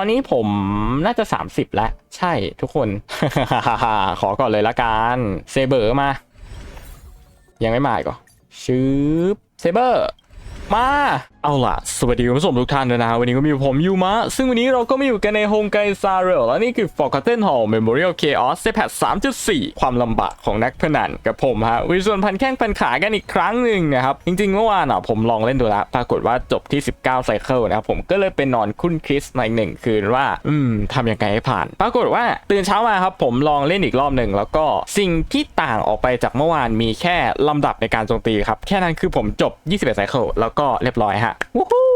ตอนนี้ผมน่าจะ 30 แล้ว ใช่ทุกคน ขอก่อนเลยละกันเซเบอร์มา ยังไม่มาอีก็ชืบเซเบอร์ มา เอาล่ะ สวัสดีคุณผู้ชมทุกท่านด้วยนะฮะวันนี้ก็มีผมยูมะ ซึ่งวันนี้เราก็มาอยู่กันในโฮงไกซาเรลและนี่คือ Forgotten Hall Memorial Chaos เซแพท3.4 ความลำบากของนักพนันกับผมฮะวิส่วนพันแข้งพันขากันอีกครั้งหนึ่งนะครับ จริงๆ เมื่อวานอะผมลองเล่นดูแล้ว ปรากฏว่าจบที่ 19 ไซเคิลนะครับ ผมก็เลยไปนอนคุ้นคริสในหนึ่งคืนว่า อืมทำยังไงให้ผ่าน ปรากฏว่าตื่นเช้ามาครับผมลองเล่นอีกรอบหนึ่งแล้วก็สิ่งที่ต่างออกไปจากเมื่อวานมีแค่ลำดับในการโจมตีครับแค่นั้นคือผมจบ 21 ไซเคิลแล้วก็เรียบร้อยฮะวู้ฮู้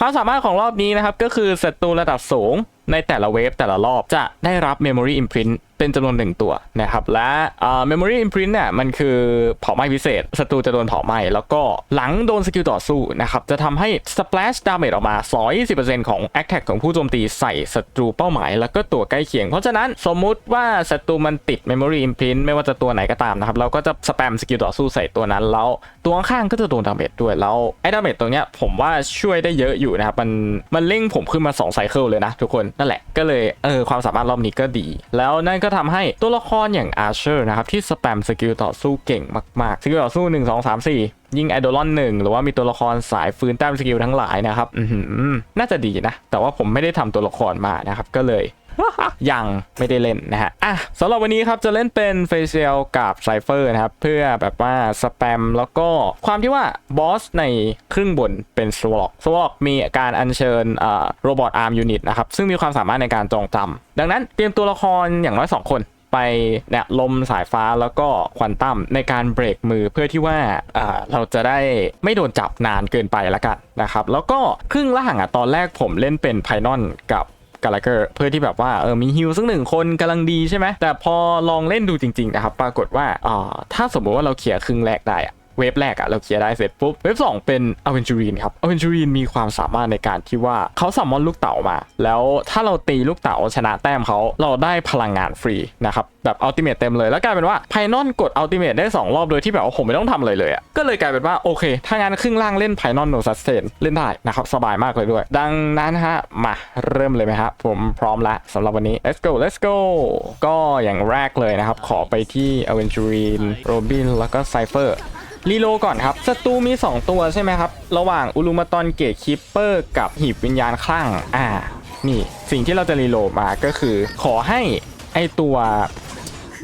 ความสามารถของรอบนี้นะครับ ก็คือศัตรูระดับสูงในแต่ละเวฟแต่ละรอบจะได้รับ Memory Imprint เป็นจำนวนหนึ่งตัวนะครับ และอ่า Memory Imprint เนี่ยมันคือเผาไหม้พิเศษศัตรูจะโดนเผาไหม้แล้วก็หลังโดนสกิลต่อสู้นะครับ จะทำให้ Splash Damage ออกมา 120%ของ Attack ของผู้โจมตีใส่ศัตรูเป้าหมาย แล้วก็ตัวใกล้เคียง เพราะฉะนั้นสมมุติว่าศัตรูมันติด Memory Imprint ไม่ว่าจะตัวไหนก็ตามนะครับ เราก็จะสแปมสกิลต่อสู้ใส่ตัวนั้นแล้วตัวข้างก็จะโดนดาเมจด้วยแล้วไอ้ดาเมจตรงเนี้ยผมว่าช่วยได้เยอะอยู่นะครับมันมันเร่งผมขึ้นมา2ไซเคิลเลยนะทุกคนนั่นแหละก็เลยเออความสามารถรอบนี้ก็ดี แล้วนั่นก็ทำให้ตัวละครอย่างอาร์เชอร์นะครับที่สแปมสกิลต่อสู้เก่งมากๆสกิลต่อสู้ 1 2 3 4ยิงไอดอลอนหนึ่งหรือว่ามีตัวละครสายฟื้นแต้มสกิลทั้งหลายนะครับน่าจะดีนะ แต่ว่าผมไม่ได้ทำตัวละครมานะครับก็เลย ยังไม่ได้เล่นนะฮะอะสำหรับวันนี้ครับจะเล่นเป็นเฟเชียลกับไซเฟอร์นะครับ เพื่อแบบว่าสแปมแล้วก็ความที่ว่าบอสในครึ่งบนเป็นสวอลสวอลมีการอัญเชิญอ่าโรบอทอาร์มยูนิตนะครับ ซึ่งมีความสามารถในการจองจำดังนั้นเตรียมตัวละครอย่างน้อย 2 คนไปเนี่ยลมสายฟ้าแล้วก็ควอนตัมในการเบรกมือเพื่อที่ว่าอ่าเราจะได้ไม่โดนจับนานเกินไปละกันนะครับ แล้วก็ครึ่งล่างอะตอนแรกผมเล่นเป็นไพนอนกับ กาลาเกอร์เพื่อที่แบบว่าเออมีฮิลสักหนึ่งคนกำลังดีใช่ไหมแต่พอลองเล่นดูจริงๆนะครับปรากฏว่าอ่าถ้าสมมติว่าเราเขี่ยครึ่งแรกได้อะ เวฟแรกอะเราเคลียร์ได้เสร็จปุ๊บ เวฟสองเป็นอเวนจูรีนครับอเวนจูรีนมีความสามารถในการที่ว่าเขาสัมมอนลูกเต๋ามา แล้วถ้าเราตีลูกเต๋าชนะแต้มเขาเราได้พลังงานฟรีนะครับแบบอัลติเมทเต็มเลยแล้วกลายเป็นว่าไพนอนกดอัลติเมทได้สองรอบโดยที่แบบว่าผมไม่ต้องทำอะไรเลยอะก็เลยกลายเป็นว่าโอเค ถ้างั้นครึ่งล่างเล่นไพนอนโนซัสเทนเล่นได้นะครับสบายมากเลยด้วย ดังนั้นฮะมาเริ่มเลยไหมครับผมพร้อมแล้วสำหรับวันนี้ let's go let's go ก็อย่างแรกเลยนะครับขอไปที่ a v e n t u r i n Robin แล้วก็ Cypher รี โลก่อนครับศัตรูมี 2 ตัวใช่ไหมครับ ระหว่างอุลูมาตอนเกตคิปเปอร์กับหีบวิญญาณคลั่งอ่านี่สิ่งที่เราจะรีโลมาก็คือ ขอให้ไอตัว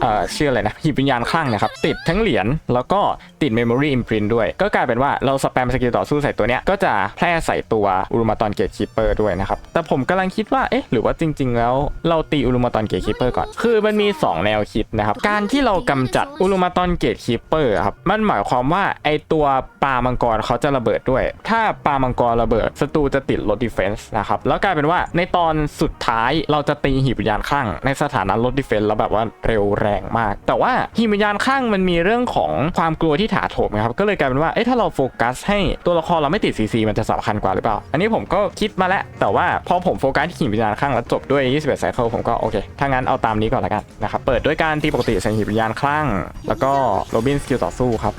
เอ่อชื่ออะไรนะหีบวิญญาณคลั่งนะครับติดทั้งเหรียญแล้วก็ติด Memory Imprint ด้วย ก็กลายเป็นว่าเราสแปมสกิลต่อสู้ใส่ตัวเนี้ยก็จะแพร่ใส่ตัวอุรุมาตอนเกตคิปเปอร์ด้วยนะครับ แต่ผมกำลังคิดว่าเอ๊ะหรือว่าจริง ๆ แล้วเราตีอุรุมาตอนเกตคิปเปอร์ก่อน คือมันมี 2 แนวคิดนะครับ การที่เรากำจัดอุรุมาตอนเกตคิปเปอร์ครับมันหมายความว่าไอตัวปลามังกรเขาจะระเบิดด้วย ถ้าปลามังกรระเบิดศัตรูจะติดลดดีเฟนส์นะครับแล้วกลายเป็นว่าในตอนสุดท้ายเราจะตีหีบวิญญาณข้างในสถานะลดดีเฟนส์แล้วแบบว่าเร็วแรงมาก แต่ว่าหีบวิญญาณข้างมันมีเรื่องของความกลัวที่ถาโถมนะครับก็เลยกลายเป็นว่าเอ๊ะถ้าเราโฟกัสให้ตัวละครเราไม่ติดซีซีมันจะสำคัญกว่าหรือเปล่า อันนี้ผมก็คิดมาแล้ว แต่ว่าพอผมโฟกัสที่หีบวิญญาณข้างแล้วจบด้วย 21ไซเคิลผมก็โอเคถ้างั้นเอาตามนี้ก่อนละกันนะครับเปิดด้วยการตีปกติใส่หีบวิญญาณข้าง แล้วก็โรบินสกิลต่อสู้ครับ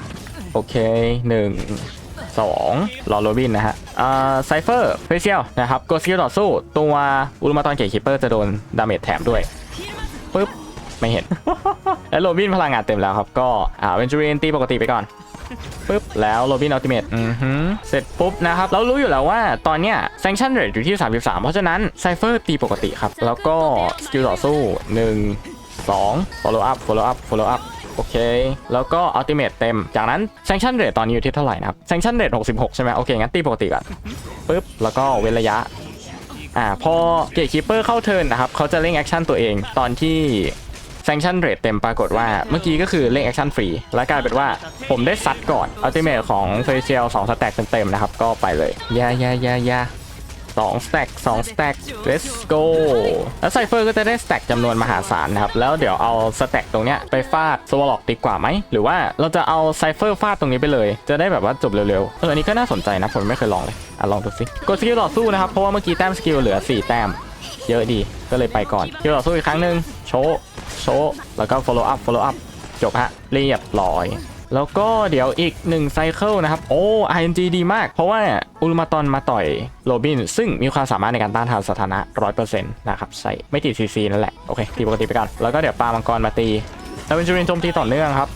โอเคหนึ่งสองรอโรบินนะฮะอ่าไซเฟอร์เฟเชียลนะครับกดสกิลต่อสู้ ตัวอุลมาตอนเกตคิปเปอร์จะโดนดาเมจแถมด้วยปึ๊บ ไม่เห็น แล้วโรบินพลังงานเต็มแล้วครับ ก็อ่าเวนจูรินตีปกติไปก่อนปึ๊บแล้วโรบินอัลติเมทอือฮึเสร็จปุ๊บนะครับ เรารู้อยู่แล้วว่าตอนเนี้ย sanction rate อยู่ที่ 33 เพราะฉะนั้นไซเฟอร์ตีปกติครับ แล้วก็สกิลต่อสู้ 1 2 follow up follow up follow up โอเค แล้วก็ ultimate เต็ม จากนั้น sanction rate ตอนนี้อยู่ที่เท่าไหร่นะครับ sanction rate 66 ใช่ไหมโอเค งั้นตีปกติก่อนปึ๊บ แล้วก็เว้นระยะอ่าพอเกตคีเปอร์เข้าเทิร์นนะครับ เขาจะเร่งแอคชั่นตัวเองตอนที่ sanction rate เต็มปรากฏว่าเมื่อกี้ก็คือเร่งแอคชั่นฟรี แล้วกลายเป็นว่าผมได้ซัดก่อน ultimate ของ facial 2สแต็กเต็มๆนะครับ ก็ไปเลยยายายายาสองสแต็กสองสแต็ก let's go แล้วไซเฟอร์ก็จะได้สแต็กจำนวนมหาศาลนะครับ แล้วเดี๋ยวเอาสแต็กตรงเนี้ยไปฟาดสวอล็อกดีกว่าไหม หรือว่าเราจะเอาไซเฟอร์ฟาดตรงนี้ไปเลย จะได้แบบว่าจบเร็วๆ เออ อันนี้ก็น่าสนใจนะ ผมไม่เคยลองเลย อะ ลองดูสิ กดสกิลต่อสู้นะครับ เพราะว่าเมื่อกี้แต้มสกิลเหลือ 4 แต้ม เยอะดี ก็เลยไปก่อนสกิลต่อสู้อีกครั้งหนึ่งโชว์ โชว์แล้วก็ follow up follow up จบฮะเรียบร้อย แล้วก็เดี๋ยวอีก1ไซเคิลนะครับ โอ้ RNG ดีมาก เพราะว่าอุลมาตอนมาต่อยโรบิน ซึ่งมีความสามารถในการต้านทานสถานะ 100%นะครับ ใส่ไม่ติด CC นั่นแหละ โอเค ตีปกติไปก่อน แล้วก็เดี๋ยวปามังกรมาตีแล้วเป็นจูรินโจมตีต่อเนื่องครับ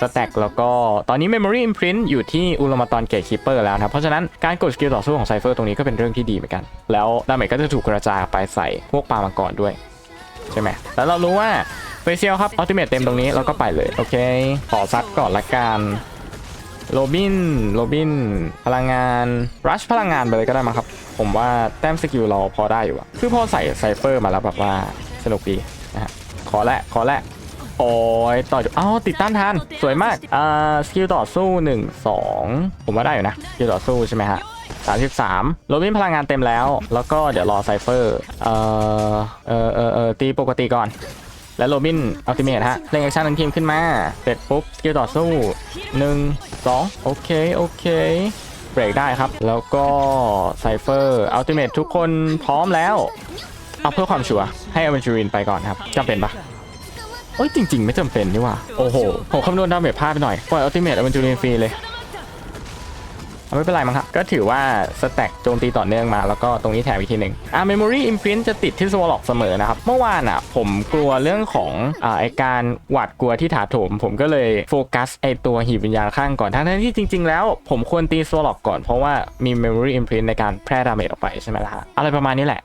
สแต็กแล้วก็ตอนนี้ Memory Imprint อยู่ที่อุลมาตอนเกตคิปเปอร์แล้วนะครับ เพราะฉะนั้นการกดสกิลต่อสู้ของไซเฟอร์ตรงนี้ก็เป็นเรื่องที่ดีเหมือนกัน แล้วดาเมจก็จะถูกกระจายไปใส่พวกปามังกรด้วย ใช่ไหมแล้วเรารู้ว่าเฟเชียลครับอัลติเมทเต็มตรงนี้เราก็ไปเลย โอเค ขอซัดก่อนละกันโรบินโรบิน พลังงานรัชพลังงานไปเลยก็ได้มั้งครับ ผมว่าแต้มสกิลเราพอได้อยู่อะคือพอใส่ไซเฟอร์มาแล้วแบบว่าสนุกดีนะฮะขอแหละขอแหละโอ้ยต่ออ๋อติดต้านทาน สวยมากอ่าสกิลต่อสู้ 1 2 ผมว่าได้อยู่นะ สกิลต่อสู้ใช่ไหมฮะ 33โรบินพลังงานเต็มแล้ว แล้วก็เดี๋ยวรอไซเฟอร์เอ่อเออเออเออตีปกติก่อน แล้วโรบินอัลติเมทฮะเล่นแอคชั่นทั้งทีมขึ้นมาเสร็จปุ๊บสกิลต่อสู้ 1 2 โอเค โอเคเบรกได้ครับ แล้วก็ไซเฟอร์อัลติเมททุกคนพร้อมแล้ว เอาเพื่อความชัวร์ให้อเวนจูรินไปก่อนครับจำเป็นปะเอ้ยจริง ๆ ไม่จำเป็นนี่ว่า โอ้โหผมคำนวณดาเมจพลาดไปหน่อย ปล่อยอัลติเมทอเวนจูรินฟรีเลย ไม่เป็นไรมั้งครับ ก็ถือว่าสแต็กโจมตีต่อเนื่องมา แล้วก็ตรงนี้แถมอีกทีหนึ่งอ่าเมมโมรี่อิมพรินจะติดที่สวอล็อกเสมอนะครับ เมื่อวานอะผมกลัวเรื่องของอ่าไอการหวาดกลัวที่ถาโถม ผมก็เลยโฟกัสไอตัวหีบวิญญาณข้างก่อน ทั้งที่จริง ๆ แล้วผมควรตีสวอล็อกก่อน เพราะว่ามีเมมโมรี่อิมพรินในการแพร่ดาเมจออกไปใช่ไหมล่ะอะไรประมาณนี้แหละ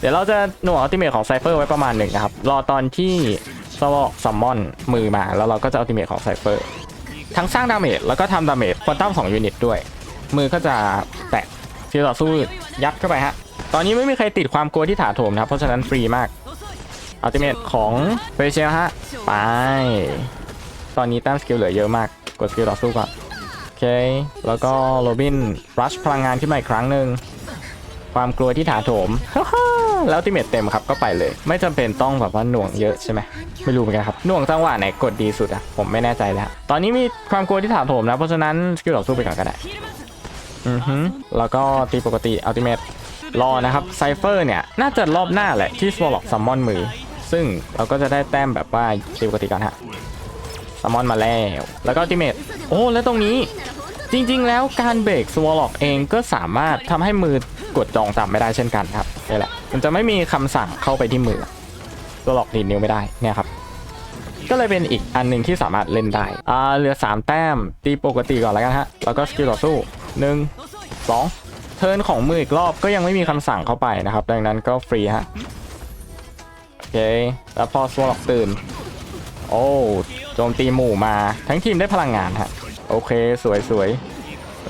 เดี๋ยวเราจะหน่วงอัลติเมทของไซเฟอร์ไว้ประมาณหนึ่งนะครับ รอตอนที่สวอล็อกซัมมอนมือมา แล้วเราก็จะอัลติเมทของไซเฟอร์ทั้งสร้างดาเมจแล้วก็ทำดาเมจควอนตัม2ยูนิตด้วย มือก็จะแตะที่ต่อสู้ยัดเข้าไปฮะ ตอนนี้ไม่มีใครติดความกลัวที่ถาโถมนะครับเพราะฉะนั้นฟรีมากอัลติเมทของเฟเชียฮะ ไป ตอนนี้แต้มสกิลเหลือเยอะมาก กดสกิลต่อสู้ก่อน โอเค แล้วก็โรบินรัชพลังงานขึ้นมาอีกครั้งหนึ่ง ความกลัวที่ถาโถม แล้วอัลติเมทเต็มครับก็ไปเลย ไม่จำเป็นต้องแบบว่าหน่วงเยอะใช่ไหมไม่รู้เหมือนกันครับหน่วงจังหวะไหนกดดีสุดอะผมไม่แน่ใจแล้ว ตอนนี้มีความกลัวที่ถาโถมนะเพราะฉะนั้นสกิลต่อสู้ไปก่อนก็ได้ อือฮึแล้วก็ตีปกติอัลติเมทรอนะครับไซเฟอร์เนี่ย น่าจะรอบหน้าแหละที่สวอล็อกซัมมอนมือ ซึ่งเราก็จะได้แต้มแบบว่าตีปกติก่อนฮะซัมมอนมาแล้ว แล้วก็อัลติเมทโอ้แล้วตรงนี้จริง ๆ แล้วการเบรกสวอล็อกเองก็สามารถทำให้มือกดจองจำไม่ได้เช่นกันครับนี่แหละ มันจะไม่มีคำสั่งเข้าไปที่มือสวอล็อกดีดนิ้วไม่ได้เนี่ยครับ ก็เลยเป็นอีกอันหนึ่งที่สามารถเล่นได้อ่าเหลือ 3 แต้มตีปกติก่อนแล้วกันฮะ แล้วก็สกิลต่อสู้ 1 2เทิร์นของมืออีกรอบก็ยังไม่มีคำสั่งเข้าไปนะครับ ดังนั้นก็ฟรีฮะโอเค แล้วพอสวอล็อกตื่น โอ้โจมตีหมู่มาทั้งทีมได้พลังงานฮะโอเคสวยสวย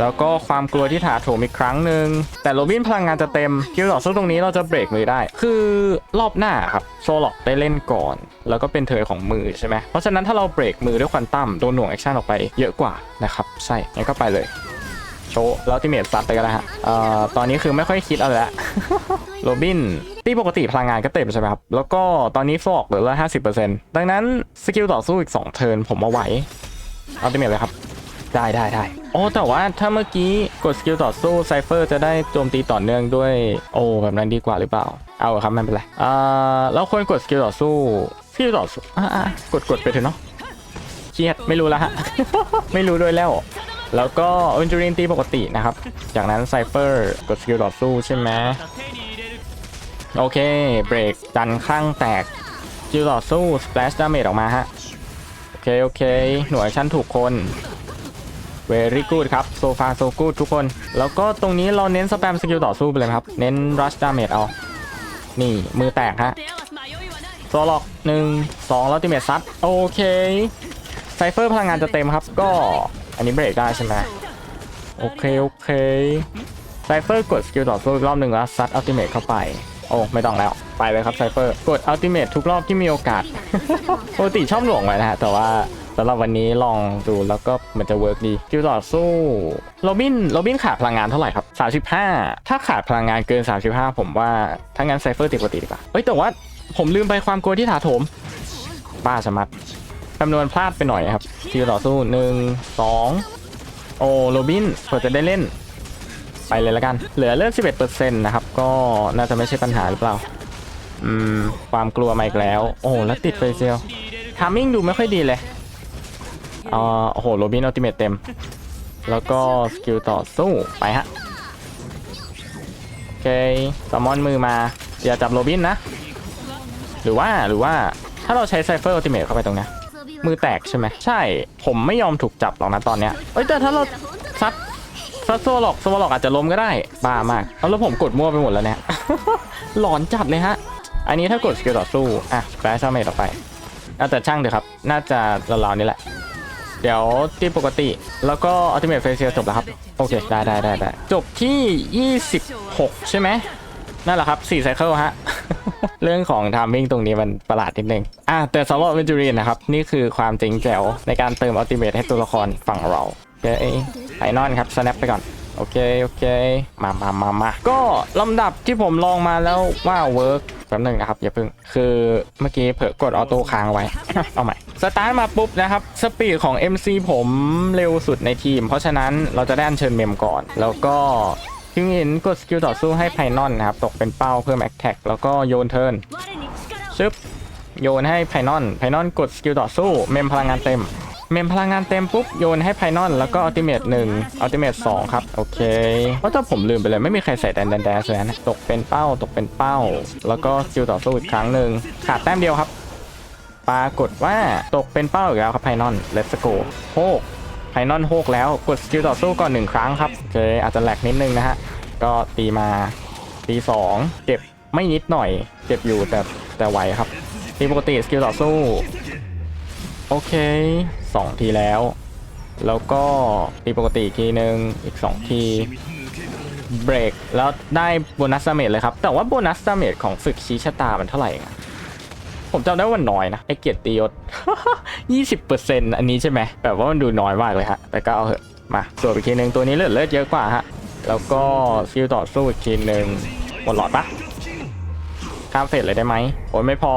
แล้วก็ความกลัวที่ถาโถมอีกครั้งหนึ่งแต่โรบินพลังงานจะเต็มคิวต่อสู้ตรงนี้เราจะเบรกมือได้ คือรอบหน้าครับโซล็อกได้เล่นก่อน แล้วก็เป็นเทอนของมือใช่ไหมเพราะฉะนั้นถ้าเราเบรกมือด้วยควันตั้มโดนหน่วงแอคชั่นออกไปเยอะกว่านะครับใช่งั้นก็ไปเลย โชว์แล้วที่เมทซัดไปก็ได้ฮะเอ่อตอนนี้คือไม่ค่อยคิดอะไรละ โรบินตีปกติพลังงานก็เต็มใช่ไหมครับ แล้วก็ตอนนี้ฟอกเหลือละห้าสิบเปอร์เซ็นต์ดังนั้น สกิลต่อสู้อีก2เทิร์นผมมาไหวอัลติเมทเลยครับ ได้ได้ได้โอ้แต่ว่าถ้าเมื่อกี้กดสกิลต่อสู้ไซเฟอร์จะได้โจมตีต่อเนื่องด้วย โอ้แบบนั้นดีกว่าหรือเปล่า เอาครับไม่เป็นไรอ่าแล้วควรกดสกิลต่อสู้สกิลต่อสู้อ่าๆกดกดไปเถอะเนาะเครียดไม่รู้แล้วฮะ ไม่รู้ด้วยแล้ว แล้วก็เอนจูรินตีปกตินะครับ จากนั้นไซเฟอร์กดสกิลต่อสู้ใช่ไหมโอเค เบรกดันข้างแตกสกิลต่อสู้สเปลชดาเมจออกมาฮะ โอเค โอเค หน่วยชั้นถูกคน very good ครับโซฟาโซกูดทุกคน แล้วก็ตรงนี้เราเน้นสแปมสกิลต่อสู้ไปเลยครับ เน้น rush damage เอา นี่มือแตกฮะโซล็อกหนึ่งสองแล้วติเมทซัดโอเคไซเฟอร์พลังงานจะเต็มครับ ก็ อันนี้เบรกได้ใช่ไหมโอเค โอเคไซเฟอร์กดสกิลต่อสู้อีกรอบหนึ่งแล้วซัดอัลติเมทเข้าไป โอ้ ไม่ต้องแล้ว ไปเลยครับไซเฟอร์กดอัลติเมททุกรอบที่มีโอกาสปกติชอบหนวงไว้นะฮะ แต่ว่าสำหรับวันนี้ลองดูแล้วก็มันจะเวิร์กดีคิวต่อสู้โรบินโรบินขาดพลังงานเท่าไหร่ครับ 35 ถ้าขาดพลังงานเกิน 35 ผมว่าถ้างั้นไซเฟอร์ติดปกติดีกว่าเอ้ยแต่ว่าผมลืมไปความกลัวที่ถาโถมบ้าสมัด คำนวณพลาดไปหน่อยครับคิวต่อสู้1 2โอ้โรบินเผื่อจะได้เล่น ไปเลยล้วกัน เหลือเลือด11%นะครับ ก็น่าจะไม่ใช่ปัญหาหรือเปล่า อืม ความกลัวมาอีกแล้ว โอ้แล้วติดเฟเซียลทามมิ่งดูไม่ค่อยดีเลยเอ่อโอ้โหโรบินอัลติเมตเต็ม แล้วก็สกิลต่อสู้ไปฮะโอเคสมอนมือมา อย่าจับโรบินนะ หรือว่าหรือว่าถ้าเราใช้ไซเฟอร์อัลติเมตเข้าไปตรงนี้ มือแตกใช่ไหมใช่ ผมไม่ยอมถูกจับหรอกนะตอนเนี้ยเอ้ยแต่ถ้าเราซัดซัดโซลอกโซลอกอาจจะล้มก็ได้บ้ามากเอาแล้วผมกดมั่วไปหมดแล้วเนี่ย หลอนจัดเลยฮะ อันนี้ถ้ากดสกิลต่อสู้อะแปลซาเมตออกไปอะแต่ช่างเถอะครับ น่าจะราวๆนี้แหละ เดี๋ยวตีปกติแล้วก็อัลติเมทเฟเชียจบแล้วครับ โอเค ได้ได้ได้ได้จบที่ 26 ใช่ไหม นั่นแหละครับ4ไซเคิลฮะ เรื่องของทามมิ่งตรงนี้มันประหลาดนิดนึง อะ แต่สำหรับเวนจูรีนนะครับ นี่คือความเจ๋งแจ๋วในการเติมอัลติเมทให้ตัวละครฝั่งเราโอเคไอนอนครับสแนปไปก่อน โอเค โอเค มามามามาก็ลำดับที่ผมลองมาแล้วว่าเวิร์กแป๊บนึงนะครับ อย่าเพิ่ง คือเมื่อกี้เผลอกดออโต้ค้างไว้ เอาใหม่ สตาร์ทมาปุ๊บนะครับ สปีดของ MC ผมเร็วสุดในทีม เพราะฉะนั้นเราจะได้อัญเชิญเมมก่อน แล้วก็ ที่เห็นกดสกิลต่อสู้ให้ไพนอนนะครับ ตกเป็นเป้าเพิ่มแอคแท็กแล้วก็โยนเทิร์นชึบโยนให้ไพนอนไพนอนกดสกิลต่อสู้เมมพลังงานเต็ม เมมพลังงานเต็มปุ๊บโยนให้ไพนอนแล้วก็อัลติเมทหนึ่งอัลติเมทสองครับ โอเคเพราะถ้าผมลืมไปเลยไม่มีใครใส่แดนแดนแดนเลยนะตกเป็นเป้าตกเป็นเป้า แล้วก็สกิลต่อสู้อีกครั้งหนึ่งขาดแต้มเดียวครับ ปรากฏว่าตกเป็นเป้าอีกแล้วครับไพนอนเลสโกโฮก ไพนอนโฮกแล้วกดสกิลต่อสู้ก่อนหนึ่งครั้งครับเคอาจจะแหลกนิดนึงนะฮะ ก็ตีมาตีสองเจ็บไม่นิดหน่อย เจ็บอยู่แต่แต่ไหวครับตีปกติสกิลต่อสู้ โอเคสองทีแล้ว แล้วก็ตีปกติทีหนึ่งอีกสองทีเบรกแล้วได้โบนัสดาเมจเลยครับ แต่ว่าโบนัสดาเมจของศึกชี้ชะตามันเท่าไหร่อะ ผมจำได้ว่ามันน้อยนะไอเกียรติยศ 20%อันนี้ใช่ไหมแบบว่ามันดูน้อยมากเลยฮะ แต่ก็เอาเหอะมาสวนอีกทีหนึ่งตัวนี้เลือดเลือดเยอะกว่าฮะ แล้วก็สกิลต่อสู้อีกทีหนึ่งหมดหลอดปะข้ามเฟสเลยได้ไหมโอ้ยไม่พอ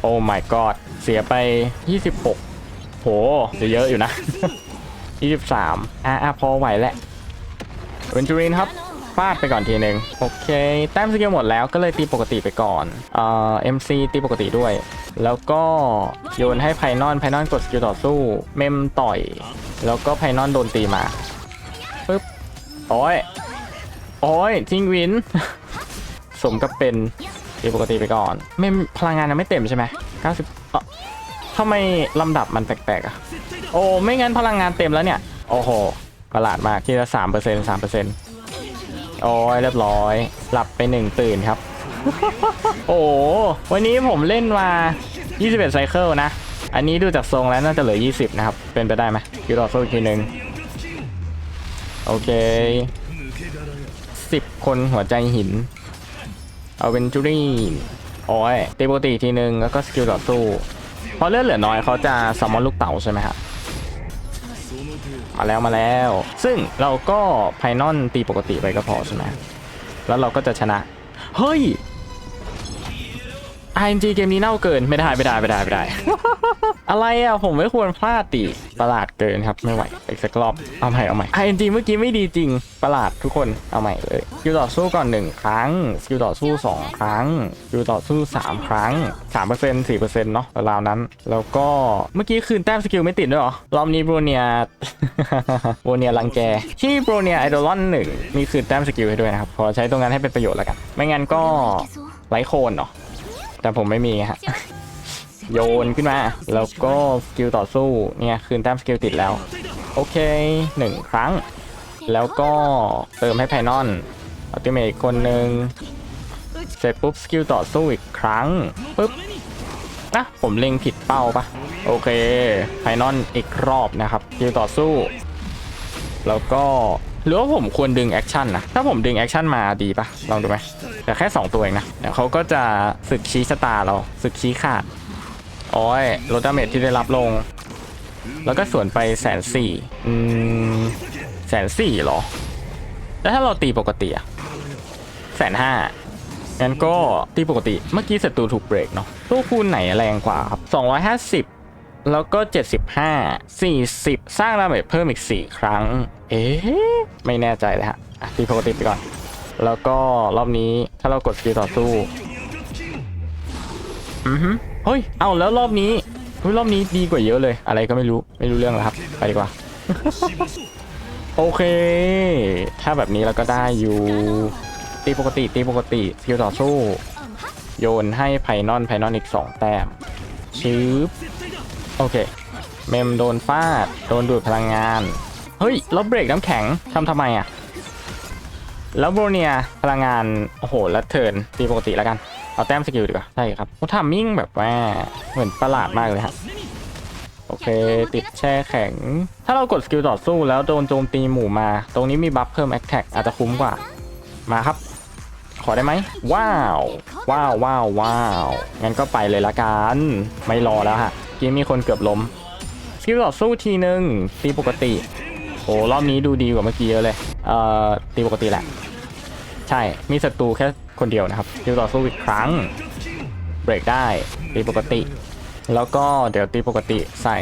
โอ้ my god เสียไป 26 โหเสียเยอะอยู่นะ 23อะพอไหวแหละเวนจูรินครับ ฟาดไปก่อนทีหนึ่งโอเค แต้มสกิลหมดแล้วก็เลยตีปกติไปก่อนเอ่อ MC ตีปกติด้วย แล้วก็โยนให้ไพนอนไพนอนกดสกิลต่อสู้ เมมต่อย แล้วก็ไพนอนโดนตีมาปึ๊บโอ้ยโอ้ยทิ้งวิน สมกับเป็นตีปกติไปก่อนไม่พลังงานยังไม่เต็มใช่ไหม90เออทำไมลำดับมันแปลกๆอะ โอ้ไม่งั้นพลังงานเต็มแล้วเนี่ย โอ้โหประหลาดมากทีละสามเปอร์เซ็นต์สามเปอร์เซ็นต์ โอ้ยเรียบร้อย หลับไปหนึ่งตื่นครับ โอ้โหวันนี้ผมเล่นมา 21 ไซเคิลนะ อันนี้ดูจากทรงแล้วน่าจะเหลือ 20 นะครับ เป็นไปได้ไหมยูโรสู้อีกทีหนึ่งโอเค 10 คนหัวใจหิน เอาเป็นจูรี่โอ้ยตีปกติอีกทีนึงแล้วก็สกิลต่อสู้ พอเลือดเหลือน้อยเขาจะซัมมอนลูกเต๋าใช่ไหมฮะ มาแล้วมาแล้ว ซึ่งเราก็ไพนอนตีปกติไปก็พอใช่ไหมแล้วเราก็จะชนะ เฮ้ย RNG เกมนี้เน่าเกินไม่ได้ไม่ได้ไม่ได้ไม่ได้ อะไรอะผมไม่ควรพลาดติประหลาดเกินครับไม่ไหวอีกสักรอบเอาใหม่เอาใหม่ RNG เมื่อกี้ไม่ดีจริงประหลาดทุกคนเอาใหม่เลยสกิลต่อสู้ก่อนหนึ่งครั้งสกิลต่อสู้สองครั้งสกิลต่อสู้สามครั้งสามเปอร์เซ็นต์สี่เปอร์เซ็นต์เนาะราวนั้น แล้วก็เมื่อกี้คืนแต้มสกิลไม่ติดด้วยหรอรอบนี้โบรเนียโบรเนียรังแกที่โบรเนียไอดอลอนหนึ่งมีคืนแต้มสกิลให้ด้วยนะครับขอใช้ตรงนั้นให้เป็นประโยชน์แล้วกัน ไม่งั้นก็ไร้โคนเนาะ แต่ผมไม่มีฮะโยนขึ้นมาแล้วก็สกิลต่อสู้เนี่ยคืนแต้มสกิลติดแล้ว โอเคหนึ่งครั้ง แล้วก็เติมให้ไพนอนอัลติเมทคนหนึ่งเสร็จปุ๊บสกิลต่อสู้อีกครั้งปุ๊บนะผมเล็งผิดเป้าปะโอเคไพนอนอีกรอบนะครับสกิลต่อสู้ แล้วก็ หรือว่าผมควรดึงแอคชั่นนะ ถ้าผมดึงแอคชั่นมาดีปะลองดูไหมแต่แค่ 2 ตัวเองนะ เดี๋ยวเขาก็จะศึกชี้ชะตาเราศึกชี้ขาดโอ้ยลดดาเมจที่ได้รับลง แล้วก็ส่วนไปแสนสี่อืมแสนสี่หรอ แล้วถ้าเราตีปกติอะแสนห้างั้นก็ตีปกติเมื่อกี้ศัตรูถูกเบรกเนาะตู้คูณไหนแรงกว่าครับ250 แล้วก็ 75 40 สร้างดาเมจเพิ่มอีก 4 ครั้ง เอ๊ะ ไม่แน่ใจเลยฮะตีปกติไปก่อน แล้วก็รอบนี้ถ้าเรากดสกิลต่อสู้ อือฮึเฮ้ย เอาแล้วรอบนี้อุ๊ยรอบนี้ดีกว่าเยอะเลย อะไรก็ไม่รู้ ไม่รู้เรื่องแล้วครับ ไปดีกว่า โอเค ถ้าแบบนี้เราก็ได้อยู่ ตีปกติ ตีปกติสกิลต่อสู้ โยนให้ไพนอนไพนอนอีก 2 แต้มชืบ โอเค เมมโดนฟาด โดนดูดพลังงาน เฮ้ย แล้วเบรกน้ำแข็งทำทำไมอะ แล้วโบเนียพลังงาน โอ้โหแล้วเทิร์นตีปกติแล้วกัน เอาแต้มสกิลดีกว่า ใช่ครับเขาทำมิ่งแบบว่าเหมือนประหลาดมากเลยฮะโอเค ติดแช่แข็ง ถ้าเรากดสกิลต่อสู้แล้วโดนโจมตีหมู่มา ตรงนี้มีบัฟเพิ่มแอคแท็กอาจจะคุ้มกว่า มาครับ ขอได้ไหม ว้าว ว้าวว้าวว้าวงั้นก็ไปเลยละกัน ไม่รอแล้วฮะ กี้มีคนเกือบล้มสกิลต่อสู้ทีนึงตีปกติ โอ้รอบนี้ดูดีกว่าเมื่อกี้เยอะเลยเอ่อตีปกติแหละ ใช่มีศัตรูแค่คนเดียวนะครับสกิลต่อสู้อีกครั้งเบรกได้ตีปกติ แล้วก็เดี๋ยวตีปกติใส่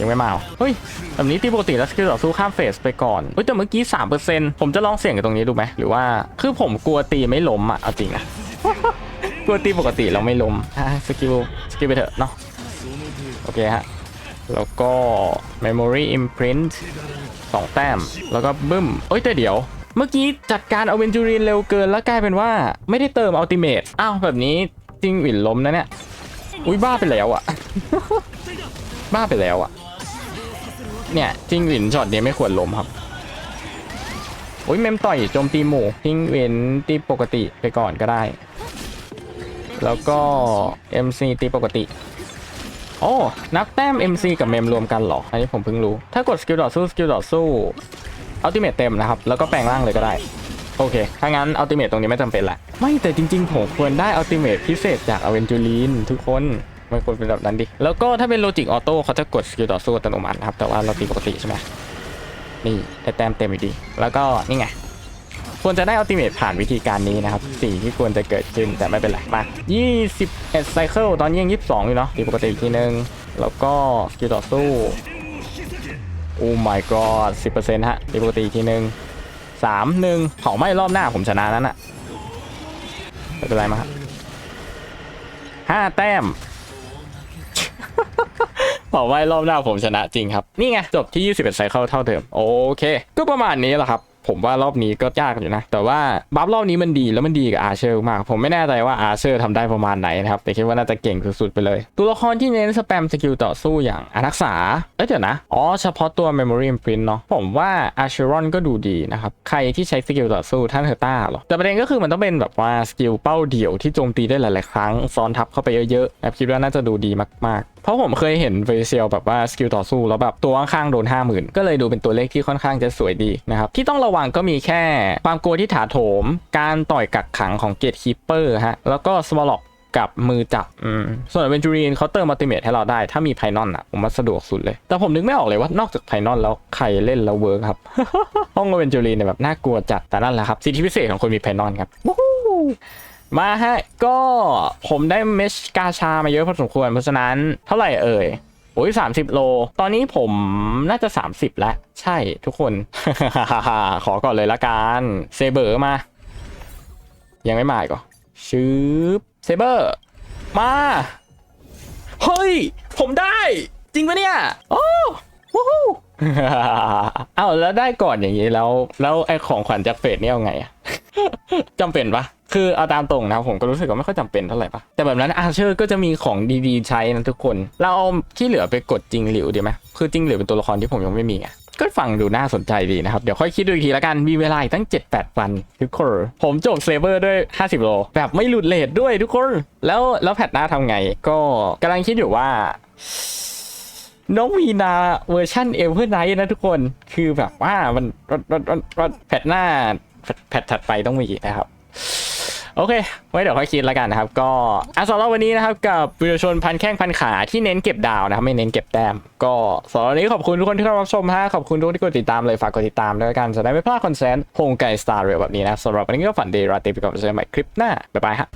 ยังไม่มาเฮ้ยแบบนี้ตีปกติแล้วสกิลต่อสู้ข้ามเฟสไปก่อนเฮ้ยแต่เมื่อกี้สามเปอร์เซ็นต์ผมจะลองเสี่ยงกับตรงนี้ดูไหมหรือว่าคือผมกลัวตีไม่ล้มอะเอาจริงนะกลัวตีปกติเราไม่ล้มสกิลสกิลไปเถอะเนาะ โอเคฮะ แล้วก็ memory imprint สองแต้ม แล้วก็บึ้ม เอ้ยแต่เดี๋ยว เมื่อกี้จัดการเอาเวนจูรีนเร็วเกินแล้วกลายเป็นว่าไม่ได้เติมอัลติเมทอ้าวแบบนี้จริงหวินล้มนะเนี่ย อุ้ยบ้าไปแล้วอะ บ้าไปแล้วอะเนี่ยจิงหวินช็อตนี้ไม่ควรล้มครับอุ้ยเมมต่อยโจมตีหมู่จิ้งหวินตีปกติไปก่อนก็ได้ แล้วก็ MC ตีปกติ โอ้ นับแต้ม MC กับเมมรวมกันเหรอ อันนี้ผมเพิ่งรู้ ถ้ากดสกิลต่อสู้สกิลต่อสู้อัลติเมทเต็มนะครับ แล้วก็แปลงร่างเลยก็ได้ โอเค ถ้างั้นอัลติเมทตรงนี้ไม่จำเป็นละ ไม่แต่จริง ๆ ผมควรได้อัลติเมทพิเศษจากอเวนจูลีนทุกคนมันควรเป็นแบบนั้นดิ แล้วก็ถ้าเป็นโลจิกออโต้เขาจะกดสกิลต่อสู้อัตโนมัตินะครับ แต่ว่าเราตีปกติใช่ไหมนี่ได้แต้มเต็มอยู่ดี แล้วก็นี่ไง ควรจะได้อัลติเมทผ่านวิธีการนี้นะครับสิ่งที่ควรจะเกิดขึ้นแต่ไม่เป็นไรมา21ไซเคิลตอนนี้ยัง22 อยู่เนาะตีปกติอีกทีนึง แล้วก็สกิลต่อสู้โอ้ my god 10%ฮะตีปกติอีกทีนึงสามหนึ่งเผาไหม้รอบหน้าผมชนะนั้นอะไม่เป็นไรมาครับห้าแต้มเผาไหม้รอบหน้าผมชนะจริงครับ นี่ไง จบที่ 21ไซเคิลเท่าเดิม โอเค ก็ประมาณนี้แหละครับ ผมว่ารอบนี้ก็ยากอยู่นะ แต่ว่าบัฟรอบนี้มันดีแล้วมันดีกับอาเชอร์มาก ผมไม่แน่ใจว่าอาเชอร์ทำได้ประมาณไหนนะครับ แต่คิดว่าน่าจะเก่งสุดๆไปเลย ตัวละครที่เน้นสแปมสกิลต่อสู้อย่างอารักษาเอ้ยเดี๋ยวนะ อ๋อเฉพาะตัว Memory Imprint เนาะผมว่าอาเชอรอนก็ดูดีนะครับ ใครที่ใช้สกิลต่อสู้ท่านเฮอร์ต้าหรอแต่ประเด็นก็คือมันต้องเป็นแบบว่าสกิลเป้าเดี่ยวที่โจมตีได้หลาย ๆ ครั้งซ้อนทับเข้าไปเยอะๆแบบคิดว่าน่าจะดูดีมากๆ เพราะผมเคยเห็นเวเซียลแบบว่าสกิลต่อสู้แล้วแบบตัวข้างๆโดน 50,000 ก็เลยดูเป็นตัวเลขที่ค่อนข้างจะสวยดีนะครับ ที่ต้องระวังก็มีแค่ความกลัวที่ถาโถม การต่อยกักขังของเกตคีเปอร์ฮะแล้วก็สมอลล็อกกับมือจับอืมส่วนเวนจูรีนเขาเติมอัลติเมทให้เราได้ ถ้ามีไพนอนอะ ผมว่าสะดวกสุดเลย แต่ผมนึกไม่ออกเลยว่านอกจากไพนอนแล้วใครเล่นแล้วเวิร์กครับ ห้องเวนจูรีนเนี่ยแบบน่ากลัวจัด แต่นั่นแหละครับ สิทธิพิเศษของคนมีไพนอนครับวู้ฮู้ มาฮะ ก็ผมได้เมชกาชามาเยอะพอสมควร เพราะฉะนั้นเท่าไหร่เอ่ยโอ้ยสามสิบโล ตอนนี้ผมน่าจะ30แล้ว ใช่ทุกคน ขอก่อนเลยละกันเซเบอร์มา ยังไม่มาอีก็ชืบเซเบอร์ มา เฮ้ย ผมได้ จริงปะเนี่ย โอ้วู้ฮู้อ้าวแล้วได้ก่อนอย่างนี้แล้ว แล้วไอของขวัญจากเฟสนี่เอาไงอะจำเป็นปะ คือเอาตามตรงนะครับผมก็รู้สึกว่าไม่ค่อยจำเป็นเท่าไหร่ปะแต่แบบนั้นอาเชอร์ก็จะมีของดีๆใช้นะทุกคน เราเอาที่เหลือไปกดจริงหลิวดีไหมคือจริงหลิวเป็นตัวละครที่ผมยังไม่มีไงก็ฟังดูน่าสนใจดีนะครับ เดี๋ยวค่อยคิดดูอีกทีละกัน มีเวลาอีกตั้ง 7-8 วันทุกคน ผมจบเซเบอร์ด้วย 50 โล แบบไม่หลุดเลทด้วยทุกคน แล้วแล้วแพทหน้าทำไง ก็กำลังคิดอยู่ว่า น้องมีนาเวอร์ชันเอเวอร์ไนท์นะทุกคน คือแบบว่ามันมันมันมันมันแพทหน้าแพทแพทถัดไปต้องมีนะครับ โอเค ไว้เดี๋ยวค่อยคิดแล้วกันนะครับ ก็อะสำหรับวันนี้นะครับกับวิดีโอชนพันแข้งพันขาที่เน้นเก็บดาวนะครับไม่เน้นเก็บแต้ม ก็สำหรับวันนี้ขอบคุณทุกคนที่เข้ารับชมฮะขอบคุณทุกคนที่กดติดตามเลยฝากกดติดตามด้วยกันจะได้ไม่พลาดคอนเทนต์โฮงไกสตาร์เรียแบบนี้นะสำหรับวันนี้ก็ฝันดีราตรีไปก่อนเจอกันใหม่คลิปหน้าบ๊ายบายฮะ